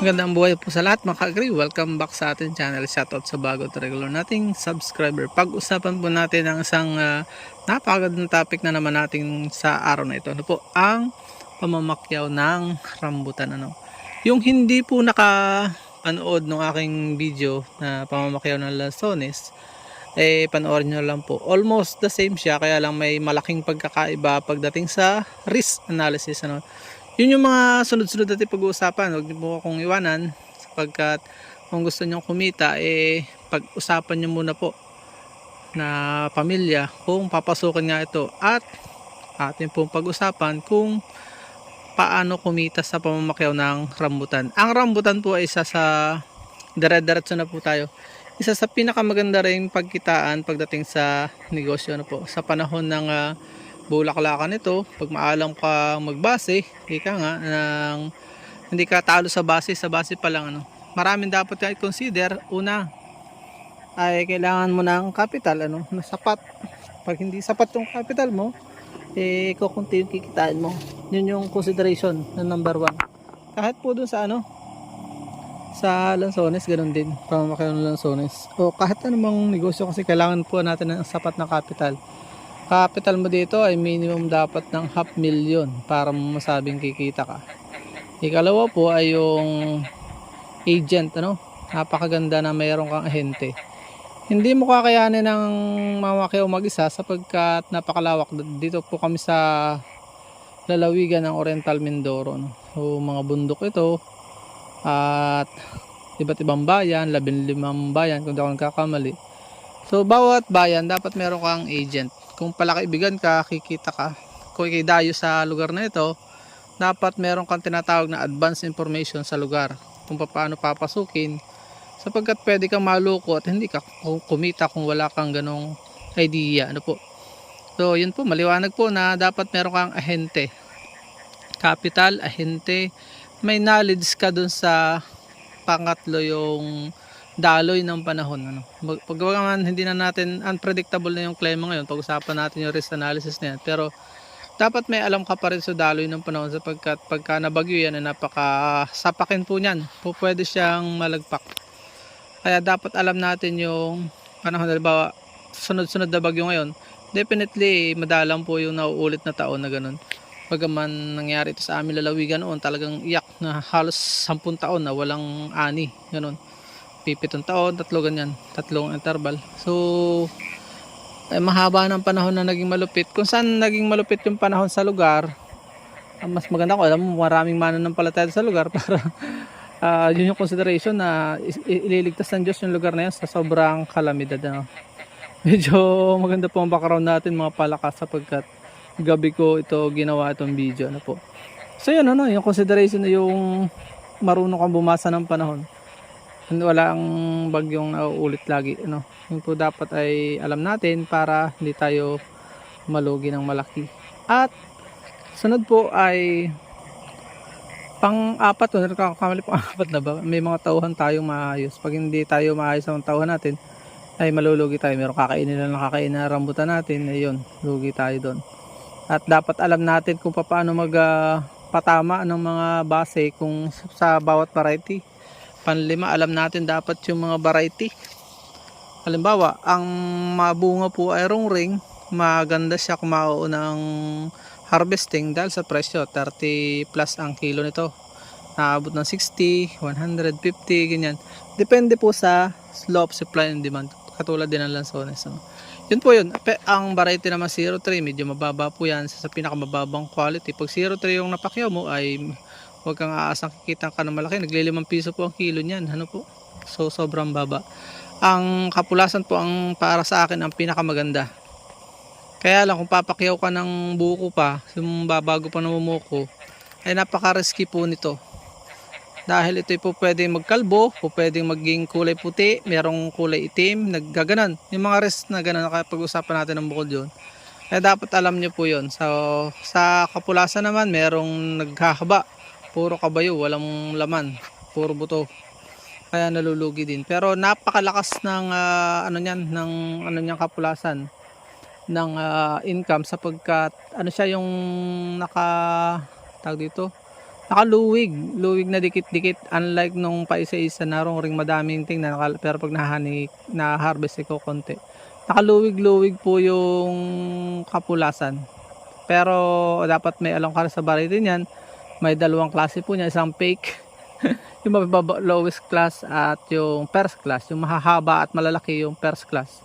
Magandang buhay po sa lahat mga ka-agree. Welcome back sa ating channel. Shoutout sa bago at regular nating subscriber. Pag-usapan po natin ang isang uh, napakagandang topic na naman natin sa araw na ito. Ano po? Ang pamamakyaw ng rambutan. Ano? Yung hindi po nakapanood ng aking video na pamamakyaw ng lansones, eh panoorin nyo lang po. Almost the same siya, kaya lang may malaking pagkakaiba pagdating sa risk analysis. Ano? Yun yung mga sunod-sunod natin pag-uusapan. Huwag niyo po akong iwanan sapagkat kung gusto niyo kumita, eh pag-usapan niyo muna po na pamilya kung papasukin nga ito at atin pong pag-usapan kung paano kumita sa pamamakyaw ng rambutan. Ang rambutan po ay isa sa dire-diretso na po tayo. Isa sa pinakamaganda rin pagkitaan pagdating sa negosyo na po. Sa panahon ng ah, bulaklakan ito, pag maalam ka magbase, ika nga, ng, hindi ka talo sa base, sa base pa lang, ano. Maraming dapat ka i-consider. Una, ay kailangan mo ng capital, ano, na sapat. Pag hindi sapat yung capital mo, eh, kukunti yung kikitain mo. Yun yung consideration na number one. Kahit po dun sa ano, sa Lanzones, ganun din. Pamamakyaw ng Lanzones. O kahit anumang negosyo kasi kailangan po natin ng sapat na capital capital mo dito ay minimum dapat ng half million para masabing kikita ka. Ikalawa po ay yung agent, ano? Napakaganda na mayroon kang ahente. Hindi mo kakayanin ng mamakyaw mag-isa sapagkat napakalawak. Dito po kami sa lalawigan ng Oriental Mindoro. No? So, mga bundok ito at iba't ibang bayan, labing limang bayan kung di ako nagkakamali. So, bawat bayan dapat meron kang agent. Kung palakaibigan ka, kikita ka, kung ikidayo sa lugar na ito, dapat meron kang tinatawag na advance information sa lugar kung paano papasukin sapagkat pwede kang maluko at hindi ka kumita kung wala kang ganong idea. Ano po? So yun po maliwanag po na dapat meron kang ahente. Capital ahente. May knowledge ka dun sa pangatlo yung daloy ng panahon. Ano. Pag man hindi na natin unpredictable na yung klima ngayon, pag-usapan natin yung risk analysis na. Pero dapat may alam ka pa rin sa daloy ng panahon sapagkat pagka nabagyo yan, ay napaka sapakin po niyan. Pwede siyang malagpak. Kaya dapat alam natin yung panahon. Halimbawa, sunod-sunod na bagyo ngayon, definitely madalang po yung nauulit na taon na ganun. Pagaman nangyari ito sa amin lalawigan noon, talagang iyak na halos 10 taon na walang ani. Ganun pipitong taon, tatlo ganyan, tatlong interval. So, eh, mahaba ng panahon na naging malupit. Kung saan naging malupit yung panahon sa lugar, ah, mas maganda ko, alam mo, maraming mananampalataya sa lugar para uh, yun yung consideration na ililigtas ng Diyos yung lugar na yun sa sobrang kalamidad. Ano. Medyo maganda po ang background natin mga palakas sapagkat gabi ko ito ginawa itong video. Ano po. So yun ano, yung consideration na yung marunong kang bumasa ng panahon wala ang bagyong nauulit lagi ano. Yung po dapat ay alam natin para hindi tayo malugi ng malaki. At sunod po ay pang apat o nakakamali pang apat na ba? May mga tauhan tayong maayos. Pag hindi tayo maayos ang tauhan natin ay malulugi tayo. Meron kakainin na nakakain na rambutan natin ayun lugi tayo doon. At dapat alam natin kung paano mag uh, patama ng mga base kung sa bawat variety panlima alam natin dapat yung mga variety. Halimbawa ang mabunga po ay ring. Maganda siya kung ng harvesting dahil sa presyo 30 plus ang kilo nito. Naabot ng 60 150 ganyan. Depende po sa slope supply and demand. Katulad din ng lansones ano? yun po yun. Ang variety naman 03 medyo mababa po yan. Sa pinakamababang quality. Pag 03 yung napakyaw mo ay Huwag kang aasang kikita ka ng malaki. Naglilimang piso po ang kilo niyan. Ano po? So, sobrang baba. Ang kapulasan po ang para sa akin ang pinakamaganda. Kaya lang kung papakyaw ka ng buko pa, yung babago pa namumuko, ay napaka-risky po nito. Dahil ito po pwedeng magkalbo, po pwedeng maging kulay puti, merong kulay itim, naggaganon. Yung mga risk na ganun, nakapag-usapan natin ng bukod yun. Kaya dapat alam nyo po yun. So, sa kapulasan naman, merong naghahaba puro kabayo walang laman puro buto kaya nalulugi din pero napakalakas ng uh, ano niyan ng ano niyang kapulasan ng uh, income sapagkat ano siya yung naka tag dito nakaluwig, luwig na dikit-dikit unlike nung paisa-isa na ring madaming tingnan nakal- pero pag nahani na harvest ko konti. Nakaluwig-luwig po yung kapulasan. Pero dapat may along ka sa variety niyan. May dalawang klase po niya, isang fake yung mababa, lowest class at yung first class, yung mahahaba at malalaki yung first class.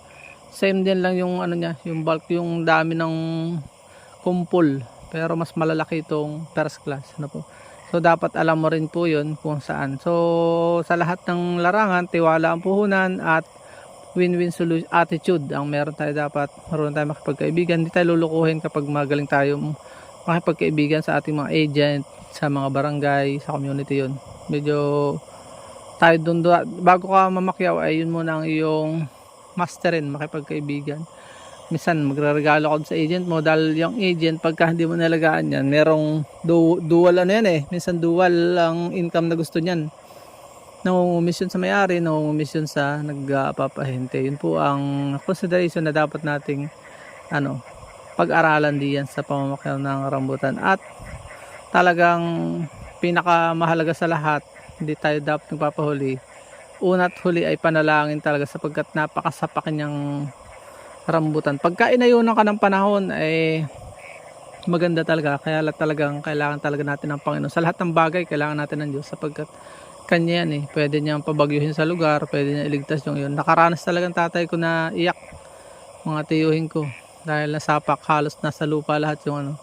Same din lang yung ano niya, yung bulk, yung dami ng kumpul. Pero mas malalaki itong first class. Ano po. So dapat alam mo rin po yun kung saan. So sa lahat ng larangan, tiwala ang puhunan at win-win solution attitude ang meron tayo dapat. Marunong tayo makipagkaibigan. Hindi tayo lulukuhin kapag magaling tayo makipagkaibigan sa ating mga agent, sa mga barangay, sa community yun. Medyo tayo doon. Bago ka mamakyaw ay yun muna ang iyong masterin makipagkaibigan. Minsan magre-regalo ka sa agent mo dahil yung agent pagka hindi mo nalagaan yan merong du- dual ano yan eh. Minsan dual ang income na gusto niyan. Nangungumisyon sa may-ari nangungumisyon sa nagpapahente yun po ang consideration na dapat nating ano pag-aralan diyan sa pamamakyaw ng rambutan at talagang pinakamahalaga sa lahat hindi tayo dapat nagpapahuli una't huli ay panalangin talaga sapagkat napakasapa kanyang rambutan. Pagka inayunan ka ng panahon ay maganda talaga. Kaya la- talagang kailangan talaga natin ng Panginoon. Sa lahat ng bagay, kailangan natin ng Diyos sapagkat kanya yan eh. Pwede niyang pabagyuhin sa lugar, pwede niya iligtas yung yun. Nakaranas talagang tatay ko na iyak mga tiyuhin ko dahil nasapak halos nasa lupa lahat yung ano.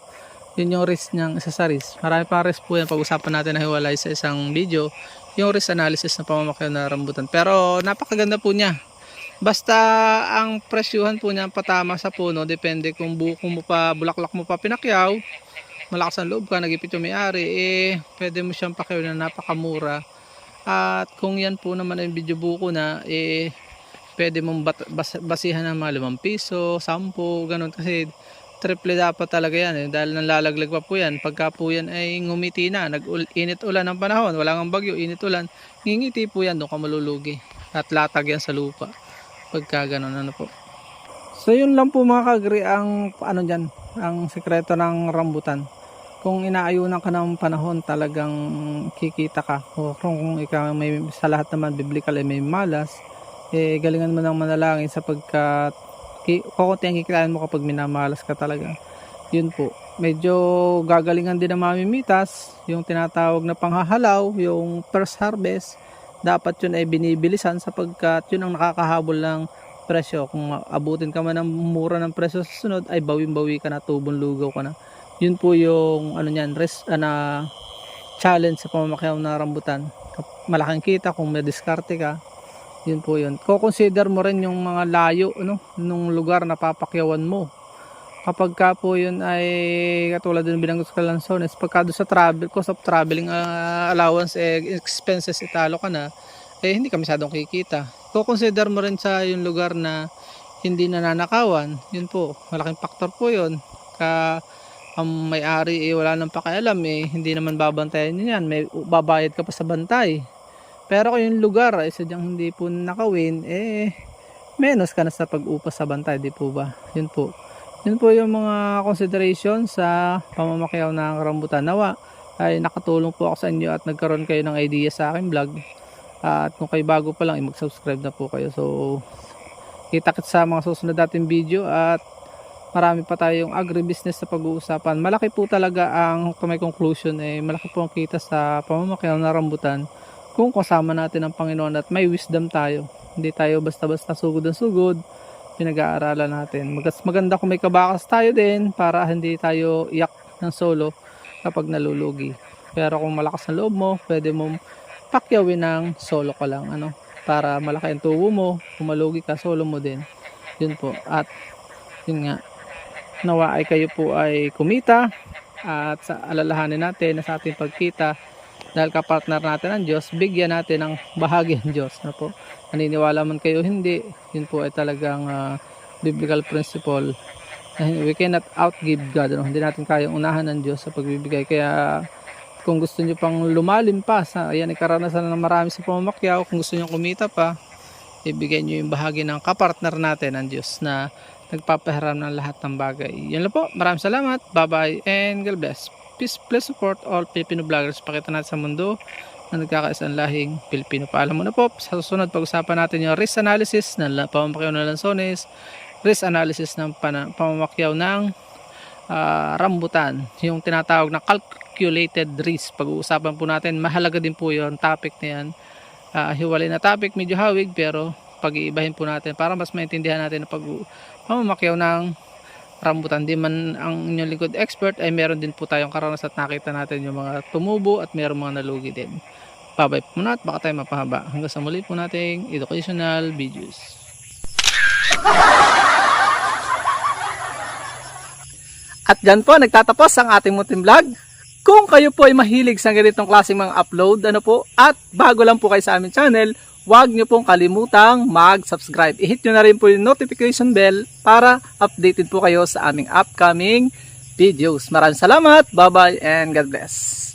Yun yung risk niyang isa sa risk. Marami pa risk po yan. Pag-usapan natin na hiwalay sa isang video. Yung risk analysis na pamamakyaw na rambutan. Pero napakaganda po niya. Basta ang presyuhan po niya patama sa puno, depende kung buko mo pa, bulaklak mo pa pinakyaw, malakas ang loob ka, nagipit yung may-ari, eh, pwede mo siyang pakyaw na napakamura. At kung yan po naman ay video buko na, eh, pwede mong bas, basihan ng mga 5 piso, 10, ganun. Kasi triple dapat talaga yan eh, dahil nalalaglag pa po yan. Pagka po yan ay ngumiti na, nag-init ulan ng panahon, wala nga bagyo, init ulan, ngingiti po yan, doon ka malulugi. At latag yan sa lupa pagka ganun ano po so yun lang po mga kagri ang ano dyan ang sekreto ng rambutan kung inaayunan ka ng panahon talagang kikita ka o kung ikaw may sa lahat naman biblical ay may malas eh galingan mo ng manalangin sapagkat kukunti ang kikitain mo kapag minamalas ka talaga yun po medyo gagalingan din ng mamimitas yung tinatawag na panghahalaw yung first harvest dapat yun ay binibilisan sapagkat yun ang nakakahabol ng presyo. Kung abutin ka man ng mura ng presyo sa sunod, ay bawin-bawi ka na, tubong lugaw ka na. Yun po yung ano niyan, res, ana, challenge sa pamamakyaw na rambutan. Malaking kita kung may diskarte ka. Yun po yun. Ko-consider mo rin yung mga layo no, nung lugar na papakyawan mo. Kapag ka po yun ay katulad din binanggit sa Lanzones, pagka doon sa travel, cost of traveling uh, allowance, eh, expenses italo ka na, eh hindi ka masyadong kikita. Ko-consider mo rin sa yung lugar na hindi nananakawan, yun po, malaking factor po yun. Ka ang may-ari eh, wala nang pakialam eh, hindi naman babantayan niya yan, may babayad ka pa sa bantay. Pero kung yung lugar ay sadyang hindi po nakawin, eh menos ka na sa pag-upas sa bantay, di po ba? Yun po. Yun po yung mga consideration sa pamamakyaw ng rambutan. Nawa ay nakatulong po ako sa inyo at nagkaroon kayo ng idea sa aking vlog. at kung kayo bago pa lang, mag-subscribe na po kayo. So, kita kit sa mga susunod natin video at marami pa tayong agribusiness na pag-uusapan. Malaki po talaga ang kung may conclusion eh, malaki po ang kita sa pamamakyaw ng rambutan kung kasama natin ang Panginoon at may wisdom tayo. Hindi tayo basta-basta sugod ang sugod pinag-aaralan natin. Magas maganda kung may kabakas tayo din para hindi tayo iyak ng solo kapag nalulugi. Pero kung malakas ang loob mo, pwede mong pakyawin ng solo ka lang. Ano? Para malaki ang tubo mo, kung ka, solo mo din. Yun po. At yun nga, nawa ay kayo po ay kumita at sa alalahanin natin na sa ating pagkita dahil kapartner natin ang Diyos, bigyan natin ng bahagi ng Diyos na po. Naniniwala man kayo hindi, yun po ay talagang uh, biblical principle. We cannot outgive God. Ano? Hindi natin kayang unahan ng Diyos sa pagbibigay. Kaya kung gusto nyo pang lumalim pa, sa, ayan, ikaranasan ng marami sa pamamakyaw, kung gusto nyo kumita pa, ibigay nyo yung bahagi ng kapartner natin ang Diyos na nagpapahiram ng lahat ng bagay. Yan lang po. Maraming salamat. Bye-bye and God bless. Please, please support all Filipino vloggers. Pakita natin sa mundo na nagkakaisang lahing Pilipino. Paalam mo na po. Sa susunod, pag-usapan natin yung risk analysis ng pamamakyaw ng lansones, risk analysis ng pamamakyaw ng ah, rambutan. Yung tinatawag na calculated risk. Pag-uusapan po natin, mahalaga din po yung topic na yan. Ah, hiwalay na topic, medyo hawig, pero pag-iibahin po natin para mas maintindihan natin ang pag pamamakyaw ng rambutan. Di man ang inyong likod expert ay meron din po tayong karanasan at nakita natin yung mga tumubo at meron mga nalugi din. Babay po muna at baka tayo mapahaba. Hanggang sa muli po nating educational videos. At dyan po, nagtatapos ang ating munting vlog. Kung kayo po ay mahilig sa ganitong klaseng mga upload, ano po, at bago lang po kayo sa aming channel, huwag nyo pong kalimutang mag-subscribe. I-hit nyo na rin po yung notification bell para updated po kayo sa aming upcoming videos. Maraming salamat, bye-bye, and God bless.